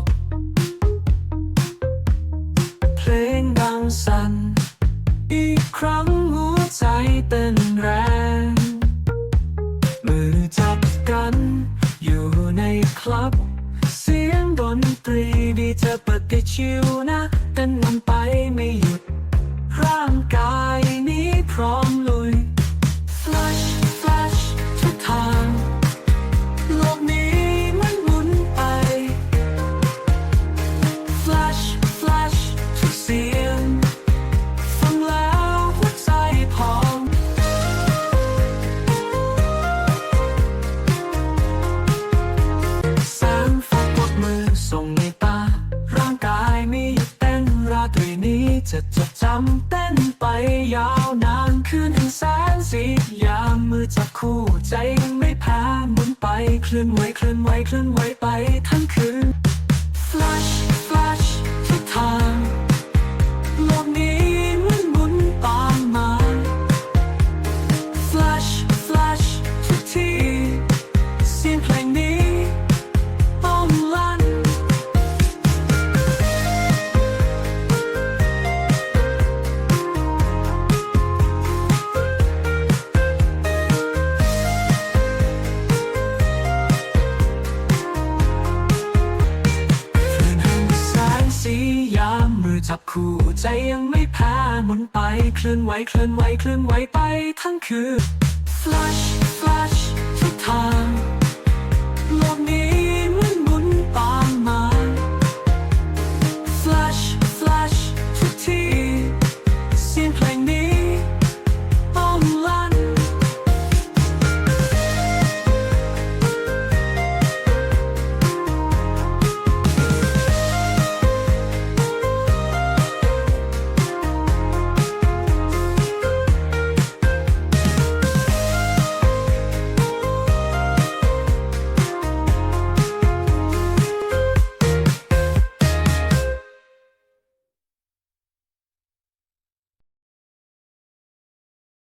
ก เพลงดังสั่น อีกครั้งหัวใจเต้นแรง มือจับกัน อยู่ในคลับ เสียงดนตรีดีเธอปฏิชีว จะจดจำเต้นไปยาวนานคืนแสนสียามมือจับคู่ใจไม่แพ้หมุนไป เคลื่อนไหวเคลื่อนไหวเคลื่อนไหวไปทั้งคืน Flash บคู่ใจยังไม่แพ้หมุนไปเคลื่อนไหวเคลื่อนไหวเคลื่อนไหวไปทั้งคืน Flash